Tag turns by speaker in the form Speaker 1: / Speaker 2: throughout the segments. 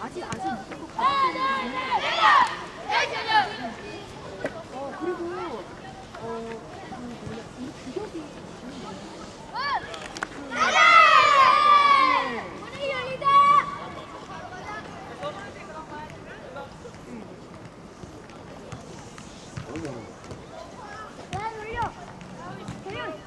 Speaker 1: 아직 아직 못 듣고 가요. 어 그리고 어 그, 뭐냐, 이 구력이
Speaker 2: 아직 스타트인가?
Speaker 1: 진짜 약간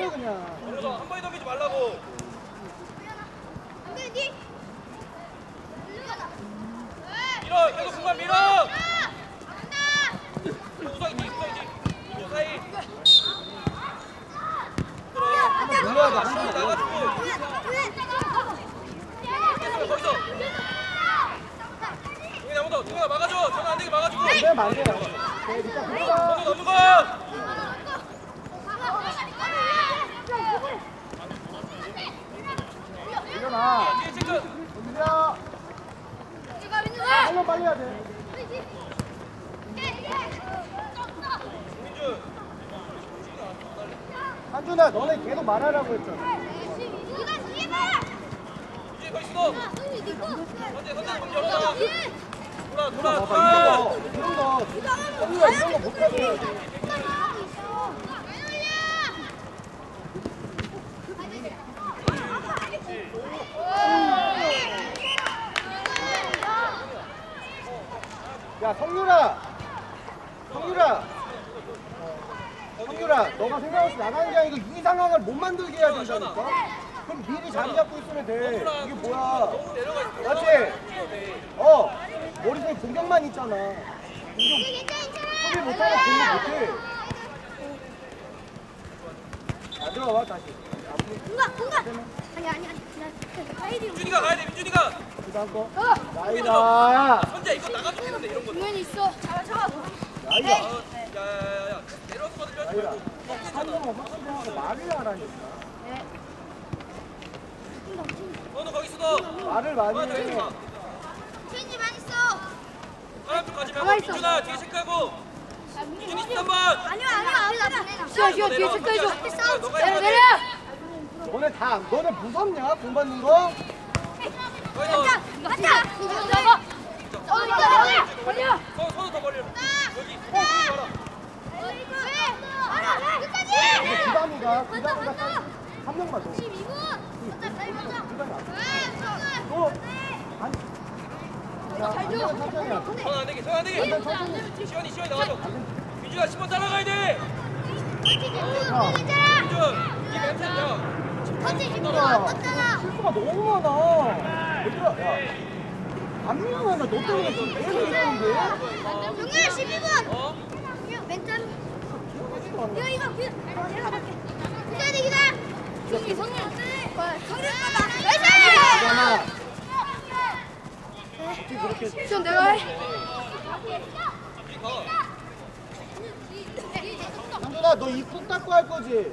Speaker 3: 한 번에 덤비지 말라고. 밀어. 계속 공간 밀어. 우성이 뒤, 우성이 뒤. 우성 사이.
Speaker 2: 밑에 붙어.
Speaker 3: 번호 넘는 거.
Speaker 2: 일어나.
Speaker 3: 체크.
Speaker 2: 올려. 한번 빨리 해야 돼.
Speaker 3: 민준.
Speaker 2: 한준아, 너네 계속 말하라고 했잖아.
Speaker 3: 이제 거기 있어. 선제 선제 문 열어놔. 돌아 돌아 돌아.
Speaker 2: 이런 거, 이런 거. 이런 거 못하게 해야 돼. 야, 성유라! 성유라! 성유라, 너가 생각없이 나가는 게 아니고 이 상황을 못 만들게 해야 된다니까? 그럼 미리 자리 잡고 있으면 돼. 이게 뭐야?
Speaker 3: 너무 내려가 있어.
Speaker 2: 맞지? 어, 머릿속에 공격만 있잖아. 공격, 수비 못하면 공격 못해. 안 들어와, 다시.
Speaker 3: 민준이가 가야 돼 민준이가.
Speaker 2: 그 다음 거. 나이다.
Speaker 3: 선제 이거 나가도 되는데 이런 거.
Speaker 2: 나이다.
Speaker 3: 야야야야 내려서 받으려 하지
Speaker 2: 나이다.
Speaker 3: 말고.
Speaker 2: 한 번만 확실하고 말을 하라니까.
Speaker 3: 너는 거기 있어.
Speaker 2: 말을 많이
Speaker 3: 아
Speaker 2: 해.
Speaker 3: 가. 사람 쪽 가지 말고 민준아 뒤에 체크하고. 민준이 13번.
Speaker 1: 시원 시원 뒤에 체크해줘.
Speaker 3: 너가
Speaker 1: 내려
Speaker 3: 해야 돼.
Speaker 1: 내려.
Speaker 2: 너네 다, 너네 무섭냐? 공 받는 거?
Speaker 3: 거기서 손 손을 더 벌려. 여기. 봐라.
Speaker 2: 근데 기담이가, 기담이가 딱한 명만 더. 너, 아니. 야, 안녕, 천천히 야.
Speaker 3: 손안 되게 손 안 되게. 시원이 시원이 나와줘. 민준아 10번 따라가야 돼. 민준. 이 멘트야.
Speaker 2: 야, 실수가 너무 많아. 얘들아, 야. 안 미안하다. 너 때문에 지금 내일 이러는데?
Speaker 3: 어?
Speaker 2: 있잖아. 어떻게 그렇게
Speaker 1: 시원 내가 해.
Speaker 3: 가.
Speaker 2: 한준아 너입푹 닦고 할 거지?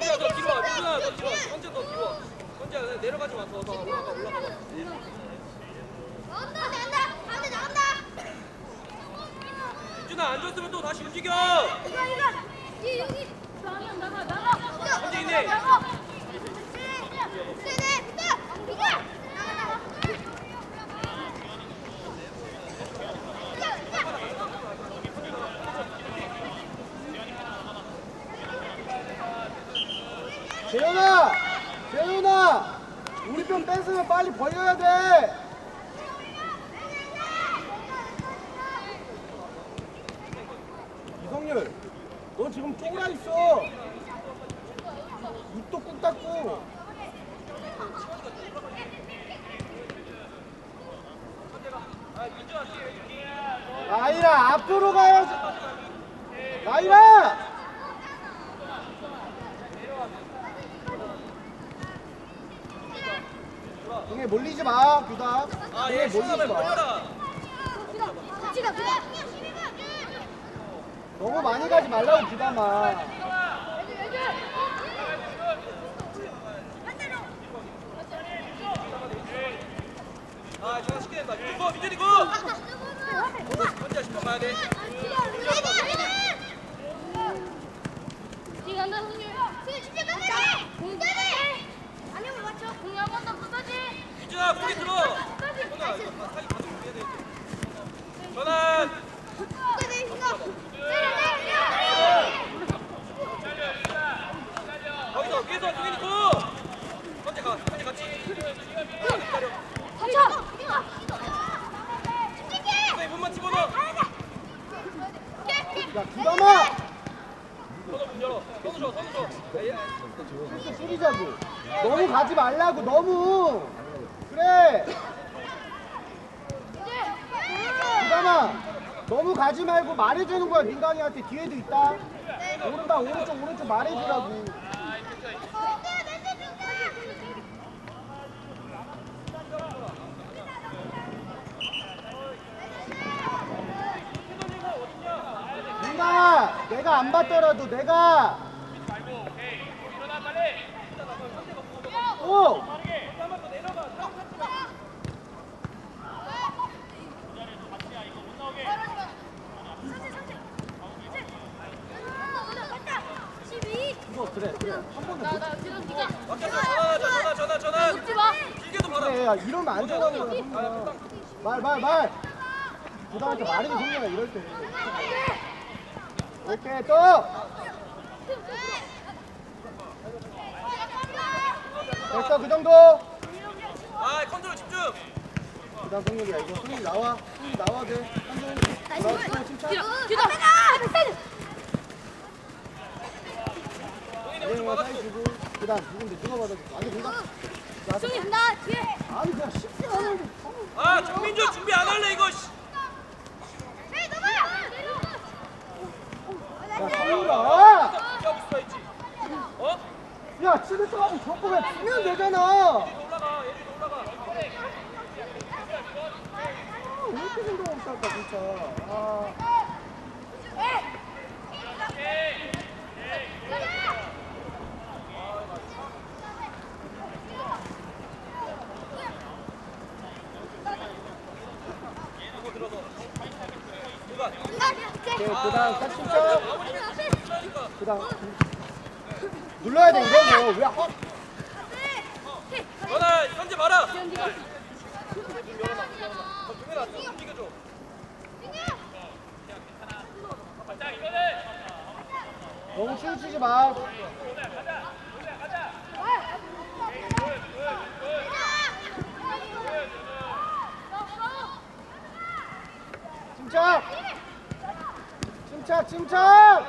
Speaker 3: 민준아 너 뒤로 와. 민준아 너 뒤로 와. 선재 너 뒤로 와. 선재 내려가지 마. 더더 올라가 올라가. 민준아 안 줬으면 또 다시 움직여.
Speaker 2: 재현아! 재현아! 우리 편 뺏으면 빨리 벌려야 돼. 이성률, 너 지금 쪼그라 있어. 입도 꾹 닫고. 라이라 앞으로 가야지. 라이라. 동해 몰리지 마, 규다.
Speaker 3: 아,
Speaker 2: 동해
Speaker 3: 얘
Speaker 2: 몰리지
Speaker 3: 신나면
Speaker 2: 마.
Speaker 3: 벌려라.
Speaker 1: 지가 그래.
Speaker 2: 너무 많이 가지 말라고 규다마.
Speaker 3: 아, 시켜야 된다. 이거 민준이 고! 혼자 10번 가야 돼.
Speaker 1: 지가 한다 승률. 아니면 맞춰. 공이 한번 더 끝까지.
Speaker 3: 민준아, 공이 들어. 전화, 이거 다 사이 가지고 해야 돼. 전환. 거기서 위에서 동현이 고! 현재 가, 현재 같이.
Speaker 1: 삼천.
Speaker 3: 동현이 몸만 집어넣어.
Speaker 2: 야, 규다마.
Speaker 3: 선우 문 열어. 선우 줘, 선우 줘.
Speaker 2: 진짜 줄이자고. 너무 가지 말라고, 너무. 그래. 규다마. 너무 가지 말고 말해주는 거야, 민강이한테. 뒤에도 있다. 오른발, 오른쪽, 오른쪽 말해주라고. 민강아, 내가 안 봤더라도 내가. 오! 그래. 한 번도 못
Speaker 1: 나나 지금 네가
Speaker 3: 막혔어. 전환하자, 전환, 전환, 전환.
Speaker 1: 웃지 마.
Speaker 3: 길게도.
Speaker 2: 그래, 야, 이러면 안 되는 거야, 성민아. 말, 말, 말. 부담한테 말해줘, 성민아, 이럴 때. 오케이, 또! 됐어, 그 정도.
Speaker 3: 아, 컨트롤 집중.
Speaker 2: 그 다음 성민이야, 이거. 성민이 나와. 성민이 나와야 돼. 한 번 나와, 침착.
Speaker 1: 뒤로 뒤로.
Speaker 2: 대형아 사이 주고. 그 다음 누군데, 누가 받아줘. 아니, 공감.
Speaker 1: 승리 간다. 뒤에.
Speaker 2: 아니, 그냥 쉽게 하는
Speaker 3: 아, 정민준 준비 안 할래 이거. 씨.
Speaker 2: 야!
Speaker 3: 야,
Speaker 2: 하고 저거 왜 주면 되잖아! 이렇게 생각 없이 할까, 진짜. 아. 오케이, 그 다음 딱 진짜. 그 다음. 눌러야 돼, 이런 거. 왜, 어?
Speaker 3: 전환, 현재 봐라. 동현아, 좀 비켜줘.
Speaker 2: 너무 치우치지 마. 침착! 침착, 침착!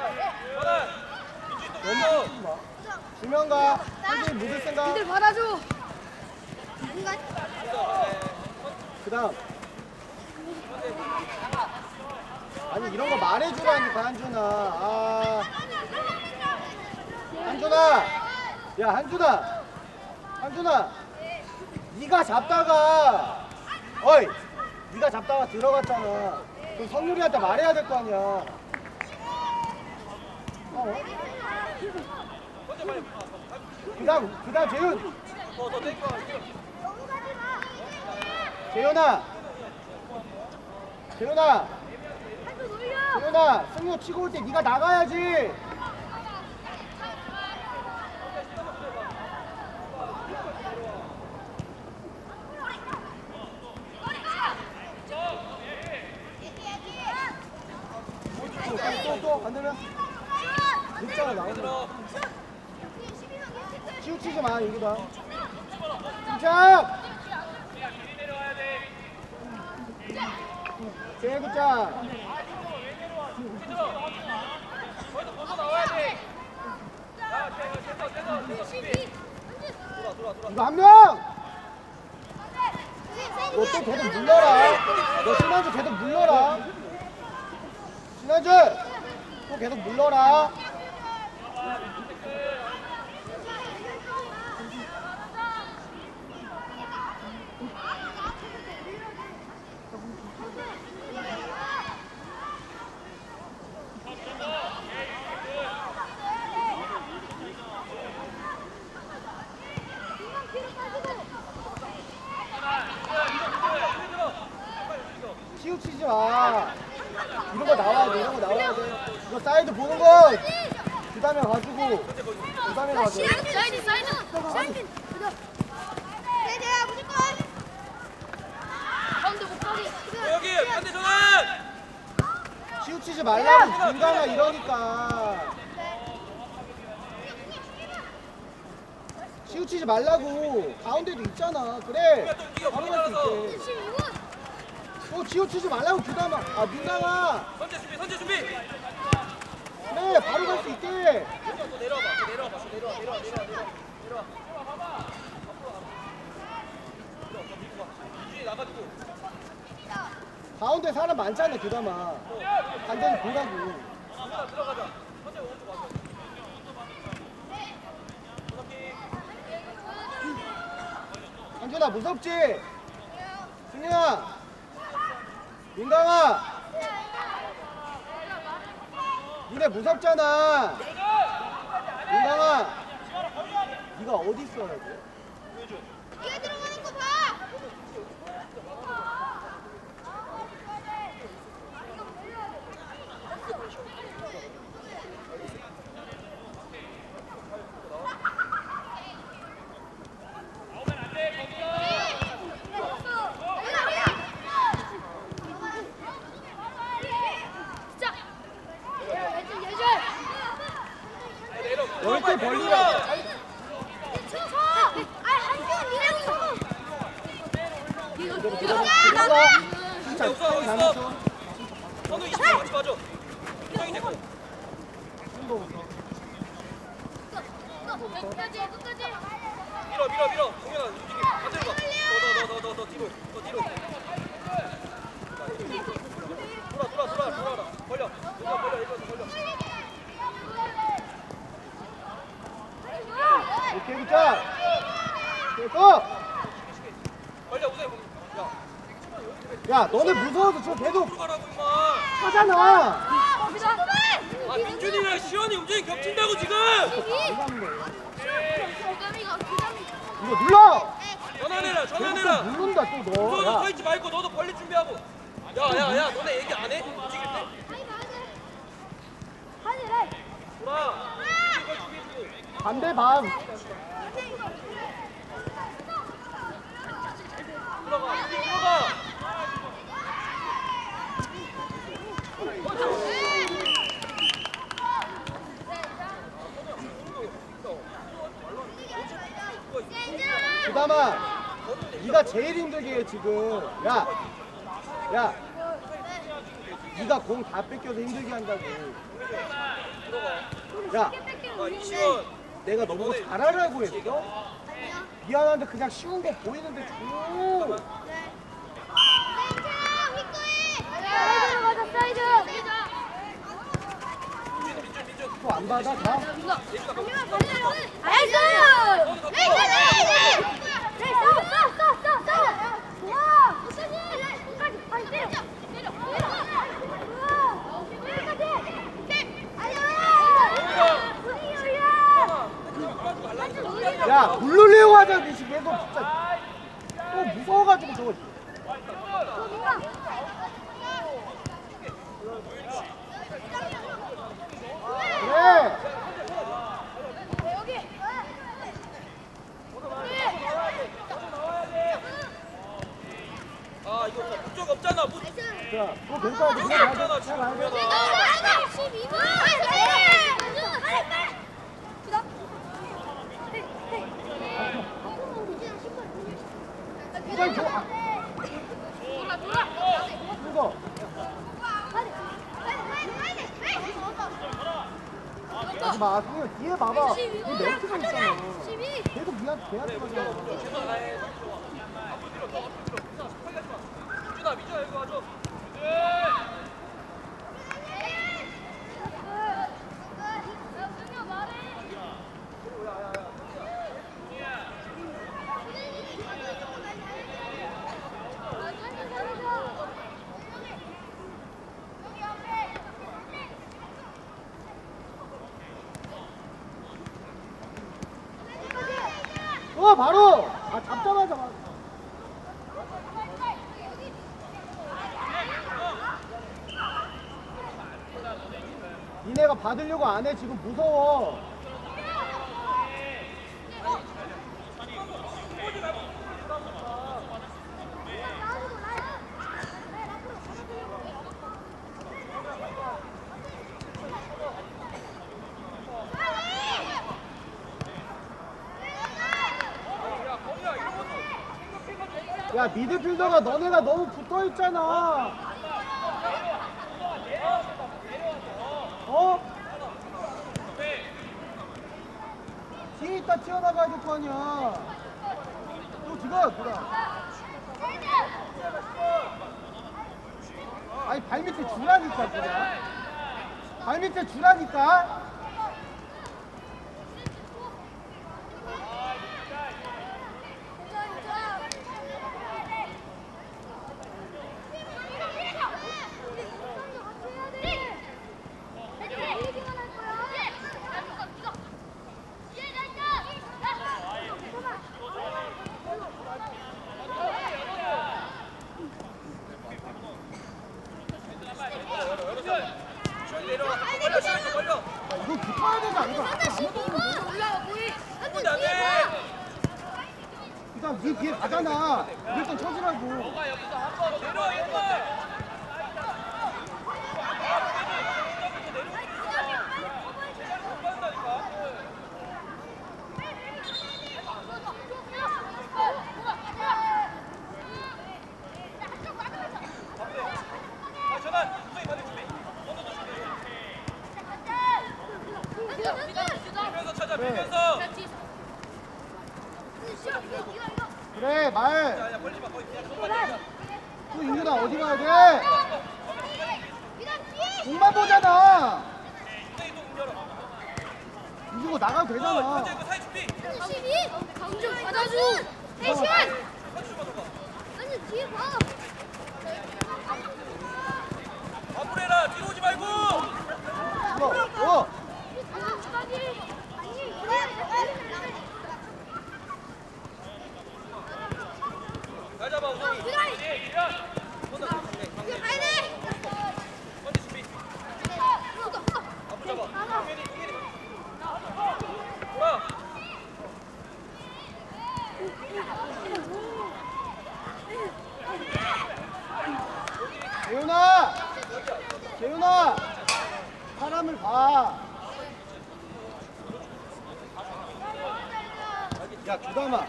Speaker 2: 너무. 치우치지 마. 주면 가. 한준이 묻을 생각.
Speaker 1: 니들 받아줘.
Speaker 2: 그 다음. 아니, 이런 거 말해주라니까, 한준아. 아. 한준아! 야, 한준아! 한준아! 네가 잡다가 어이! 네가 잡다가 들어갔잖아. 그럼 성률이한테 말해야 될 거 아니야. 어?
Speaker 3: 현재 빨리.
Speaker 2: 그 다음, 그 다음 재윤! 재윤아! 재윤아! 재윤아! 승우 치고 올 때 네가 나가야지! 치우치지 마 여기
Speaker 4: 봐. 굿잡. 제 굿잡.
Speaker 2: 이거 한 명. 너 또 계속 물러라. 너 신한주 계속 물러라. 신한주 또 계속 물러라. 치우치지 마. 이런 거 나와야 돼. 이런 거 나와야 돼. 이거 사이드 보는 거. 그 다음에 가지고. 그 다음에 가져.
Speaker 3: 사이드 사이드 사이드 세대야 무조건 가운데 못 가게
Speaker 4: 여기 반대 전환.
Speaker 2: 치우치지 말라고 중간에 이러니까. 치우치지 말라고. 가운데도 있잖아. 그래. 바로 갈수 있게.
Speaker 3: 12분
Speaker 2: 또 치우치지 말라고 그 다음에. 아, 민강아.
Speaker 4: 선제 준비, 선제 준비.
Speaker 2: 바로 갈 수 있게.
Speaker 4: 또 내려와봐, 또 내려와봐, 또 내려와, 내려와, 내려와, 내려와, 내려와. 이준이 나가지고.
Speaker 2: 가운데 사람 많잖아, 그다마. 간단히 보라고.
Speaker 4: 들어가, 들어가자.
Speaker 2: 한준아 무섭지? 승현아 민강아 니네 무섭잖아 민강아 네가 어디 있어야 돼?
Speaker 3: 이게 들어가는 거봐 진짜 예전 예전
Speaker 2: 열대 벌리라
Speaker 3: 아, 한쪽 이랑 이거
Speaker 2: 이거
Speaker 3: 이거
Speaker 2: 들어가 진짜
Speaker 4: 없어,
Speaker 2: 타임
Speaker 4: 없어.
Speaker 2: 남았어
Speaker 4: 선우 20분 같이 봐줘. 형이 됐고.
Speaker 2: 손도 없어
Speaker 3: 끝까지 끝까지
Speaker 4: 밀어, 밀어, 밀어. 동현아, 움직임. 반대로 가. 더, 더, 더, 더, 더, 더 뒤로. 더 뒤로. 돌아, 돌아, 돌아, 돌아라. 벌려. 벌려, 벌려, 일로 와서 벌려.
Speaker 2: 오케이 붙자 됐어
Speaker 4: 벌려, 우세. 야,
Speaker 2: 야 너네 무서워서 저 계속
Speaker 4: 들어가라고 임마.
Speaker 2: 하잖 아
Speaker 4: 아, 민준이랑 시원이 움직임 겹친다고 지금.
Speaker 2: 이거 눌러
Speaker 4: 전환해라, 전환해라.
Speaker 2: 또 누른다
Speaker 4: 너도 서 있지 말고 너도 벌릴 준비하고. 야, 야, 야, 너네 얘기 안 해? 움직일 때?
Speaker 3: 하늘에
Speaker 4: 돌아.
Speaker 2: 반대 반
Speaker 4: 들어가, 움직임 들어가.
Speaker 2: 그 다마 네가 제일 힘들게 해 지금 야 야, 네가 공 다 뺏겨서 힘들게 한다고. 야. 내가 너보고 잘하라고 했어? 미안한데 그냥 쉬운 거 보이는데 줘. 또안 받아 다?
Speaker 3: 나이스 나이스 나이스 야,
Speaker 2: 물 놀리려고 하자 이 지금 계속 진짜. 또 무서워가지고 저거. 그래.
Speaker 4: 아, 이거 목적 없잖아. 뭐,
Speaker 2: 자, 또 괜찮아.
Speaker 4: 목적
Speaker 2: 그래,
Speaker 4: 없잖아,
Speaker 2: 가자.
Speaker 4: 지금.
Speaker 2: 자, 가자.
Speaker 4: 동현아.
Speaker 2: 이걸 줘.
Speaker 3: 돌아 돌아
Speaker 2: 이거. 하지 마. 승현 뒤에 봐봐. 이 멘트가 있잖아.
Speaker 1: 12.
Speaker 2: 계속 미안 걔한테만 해.
Speaker 3: 민준아 민준아 여기 와줘
Speaker 2: 어 바로. 아 잡자마자 받으려고 안 해 지금 무서워. 야 미드필더가 너네가 너무 붙어 있잖아. 어? 뒤에 있다 튀어나가야 될 거 아니야. 또 들어. 아니 발 밑에 주라니까 그냥. 발 밑에 주라니까.
Speaker 3: 이
Speaker 2: 야, 이거 붙어야 되지 않을까? 일단 네 뒤에 가잖아. 일단 쳐주라고.
Speaker 3: 내려와 얘들아 아 전환 우성이 받을 준비 언더도 준비 밀면서
Speaker 2: 그래 말.
Speaker 3: 야야 벌리지 마 거기 그냥 손만 대자
Speaker 2: 또 인규다 어디 가야 돼? 공만 보잖아.
Speaker 3: 열어
Speaker 2: 인규고 나가도
Speaker 3: 어
Speaker 2: 되잖아.
Speaker 3: 현재 그 사이 준비
Speaker 1: 강준 받아줘. 대신.
Speaker 3: 받아봐
Speaker 1: 아니 뒤에 봐.
Speaker 3: 앞으로 해라 뒤로 오지 말고
Speaker 2: 이거 어.
Speaker 3: 앞으로 잡아 동현이 동현이 돌아
Speaker 2: 재윤아. 재윤아. 사람을 봐. 야 주담아.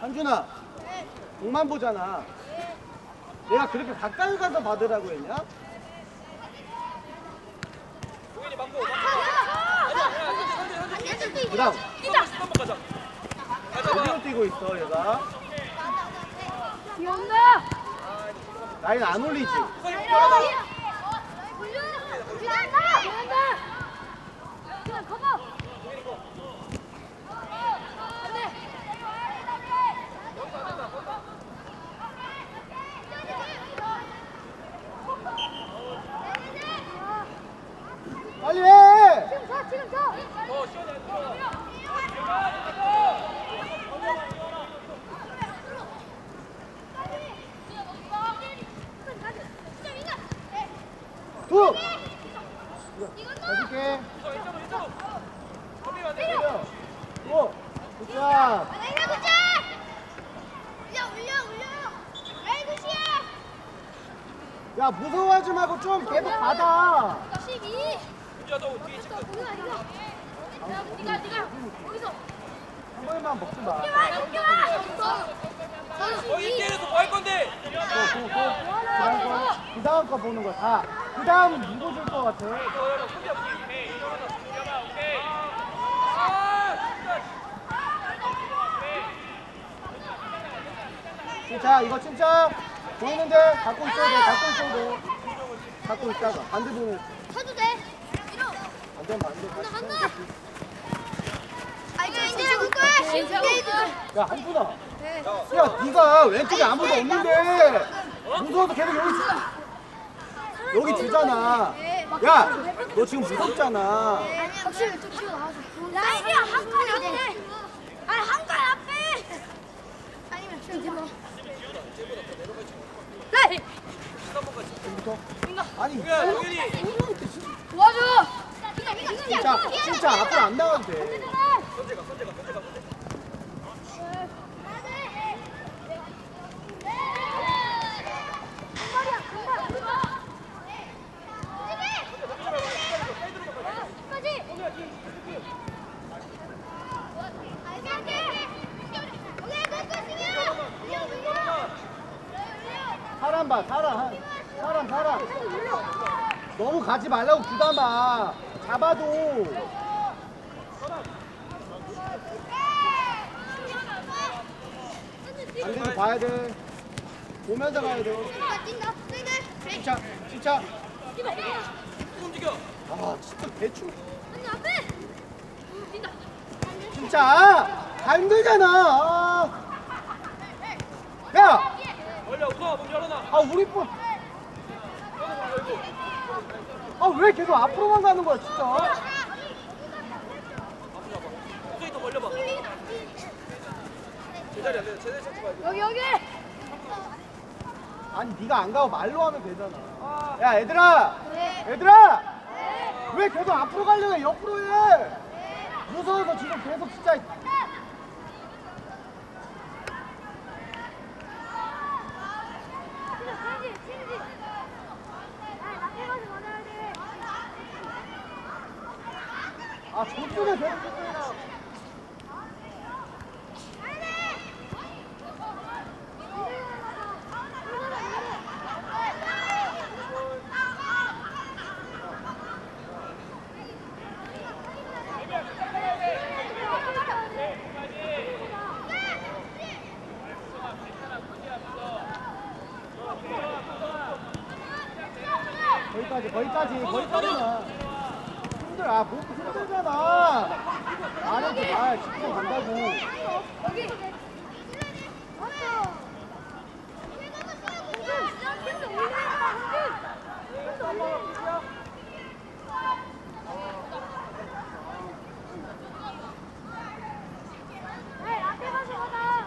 Speaker 2: 한준아. 공만 보잖아. 내가 그렇게 가까이 가서 받으라고 했냐?
Speaker 3: 동현이 현재
Speaker 2: 그다음
Speaker 3: 한번 가자
Speaker 2: 어디로 뛰고 있어 얘가?
Speaker 1: 귀엽다.
Speaker 2: 라인 안 올리지?
Speaker 3: 우성이 공격하
Speaker 2: 지금 쳐, 지금 쳐. 야, 무서워하지 말고 좀 계속 받아.
Speaker 3: 12. 던져 너 뒤에 아, 지금.
Speaker 1: 네가 네가 거기서.
Speaker 2: 한 번만 먹지 마.
Speaker 3: 뛰어와, 와너 저는 이- 1대1에서 뭐할 건데?
Speaker 2: 어, 어, 어. 그다음 거, 보는 거 다. 그 다음 이거 줄거 같아. 아, 자, 이거 진짜 보이는데 갖고 있어야 돼, 갖고 있어야 갖고 있다가 반대 보면.
Speaker 3: 쳐도 돼. 간다, 간다. 아, 이제 이제. 이제 이제.
Speaker 2: 야 한푼아 야 네가 왼쪽에 아무도 없는데 무서워서 계속 여기 주, 여기 주잖아 야 너 지금 무섭잖아
Speaker 3: 확실히 좀 치고 나와줘. 라인이야 한칸 앞에. 아니 한칸 앞에. 아니면 저기 뭐.
Speaker 2: 지금부터 아니
Speaker 3: 도와줘.
Speaker 2: 진짜 진짜 앞으로 안 나가도 돼. 사람 봐 사람. 사람 사람. 너무 가지 말라고 부담 마 잡아도. 안 되면 봐야 돼. 보면서 가야 돼. 진짜 진짜.
Speaker 5: 움직여
Speaker 2: 아 진짜 대충. 진짜? 다 힘들잖아. 아. 야!
Speaker 5: 얼려 우성아 문 열어놔.
Speaker 2: 아 우리 분. 아 왜 계속 앞으로만 가는 거야 진짜?
Speaker 5: 우성이 더 벌려봐 제자리 안 돼. 제자리 찾지 말고
Speaker 3: 여기 여기.
Speaker 2: 아니 네가 안 가고 말로 하면 되잖아. 야 얘들아, 얘들아, 왜 계속 앞으로 가려고 해? 옆으로 해. 무서워서 지금 계속 진짜. 아 저쪽에 있어요. 거기까지, 거기까지, 거기까지만. 힘들, 아, 목 힘들잖아. 안해도 말 시키고 간다고.
Speaker 3: 여기. 왔어. 앞에 가서 가자.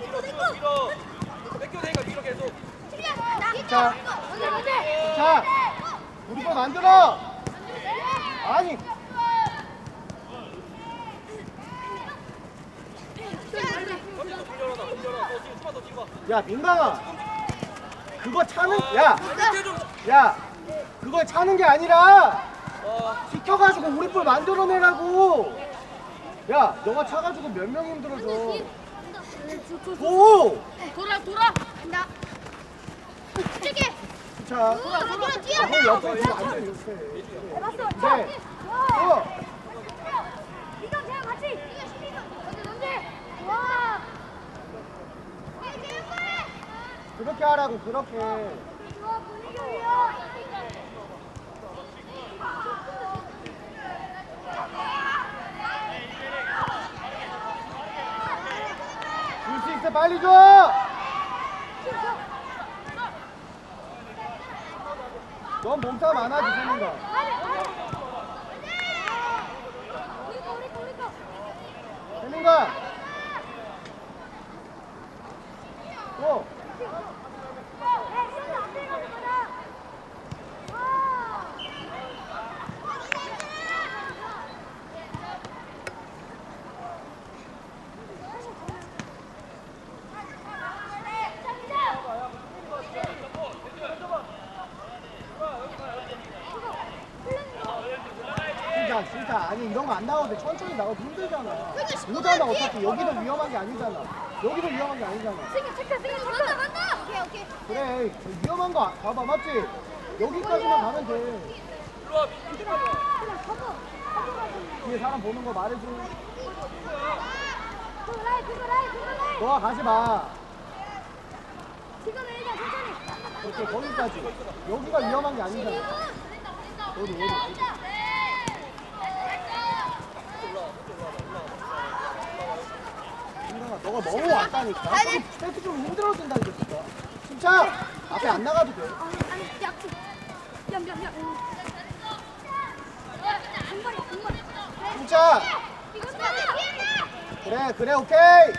Speaker 5: 밀어 뺏겨 되니까 밀어 계속
Speaker 2: 자, 자, 우리 거 만들어. 아니,
Speaker 5: 선재도 문 열어놔 문 열어 너 뒤로 좀만 더 뒤로 와
Speaker 2: 야 민강아, 그거 차는, 야, 야, 그거 차는 게 아니라
Speaker 5: 어,
Speaker 2: 시켜가지고 우리 볼 만들어내라고. 야, 너가 차가지고 몇 명 힘들어져. 오,
Speaker 3: 돌아 돌아. 간다. 저기.
Speaker 2: 자,
Speaker 3: 돌아 돌아 뛰어.
Speaker 2: 너 옆에 지금 앉아 이렇게.
Speaker 3: 맞어.
Speaker 2: 네. 어.
Speaker 3: 이거 그냥 같이. 언제 언제. 와.
Speaker 2: 그렇게 하라고 그렇게.
Speaker 3: 좋아 분위기 올려.
Speaker 2: 줄수 있어 빨리 줘. 넌 몸싸움 안 하지
Speaker 3: 거.
Speaker 2: 세민가. 또.
Speaker 3: 야, 시원이 앞에 가서 가자. 와.
Speaker 2: 진짜 진짜 아니 이런 거안돼 천천히 나가도 힘들잖아. 오잖아 어차피 여기도 위험한 게 아니잖아. 여기도 위험한 게 아니잖아.
Speaker 6: 체크 체크 간다 간다! 오케이 오케이.
Speaker 2: 그래 위험한 거 봐봐 맞지? 여기까지만 가면 돼.
Speaker 3: 일로 와 민준이 빨리 와
Speaker 6: 그냥 커버
Speaker 2: 뒤에 사람 보는 거 말해줘.
Speaker 6: 그거 라이 그거 라이 그거 라이
Speaker 2: 너가 가지 마.
Speaker 6: 지금 일단 천천히.
Speaker 2: 그렇게 거기까지. 여기가 위험한 게 아니잖아. 어디 어디 민경아 너가 너무 왔다니까. 세트 좀 힘들어진다 이거 진짜. 앞에 안 나가도 돼.
Speaker 6: 아니 약속 미안 미안 미안
Speaker 2: 침착
Speaker 6: 이거 나
Speaker 2: 그래 그래 오케이.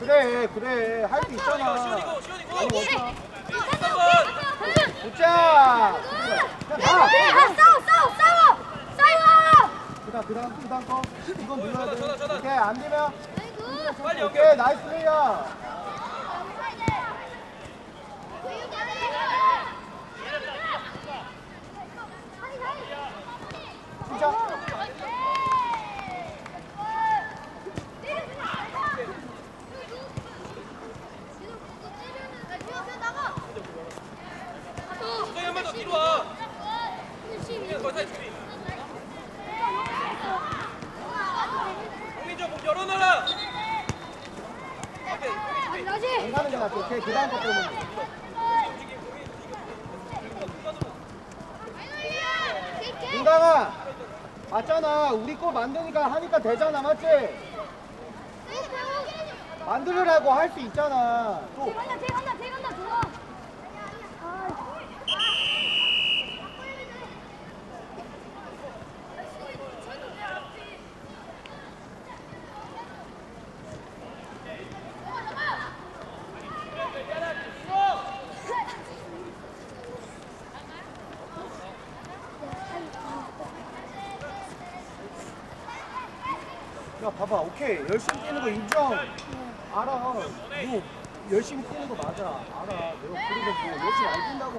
Speaker 2: 그래 그래. 할 수 있잖아.
Speaker 3: 시원이고 시원이고
Speaker 2: 아니
Speaker 3: 한번
Speaker 2: 붙자 그냥
Speaker 6: 가아 싸워 싸워 싸워. 싸워.
Speaker 2: 그다음 그다음 그다음 거. 이건 눌러야 돼. 오케이 안 되면
Speaker 3: 빨리 오케이
Speaker 2: 오케이 나이스 플레이야 진짜
Speaker 3: 수정이 한 번 더 뒤로 와 그냥 거기 서 있어 홍민정 목 열어놔라 오케이
Speaker 6: 나지
Speaker 2: 안 가는 게 낫지 오케이 그다음 거 빼면. 돼 윤강아 맞잖아. 우리 거 만드니까 하니까 되잖아 맞지? 만들으라고 할 수 있잖아. 또.
Speaker 6: 대간다 대간다 대간다 좋아
Speaker 2: 야 봐봐 오케이 열심히 뛰는 거 인정. 알아. 뭐 열심히 뛰는 거 맞아. 알아. 내가 그리고 뭐 열심히 안 뛴다고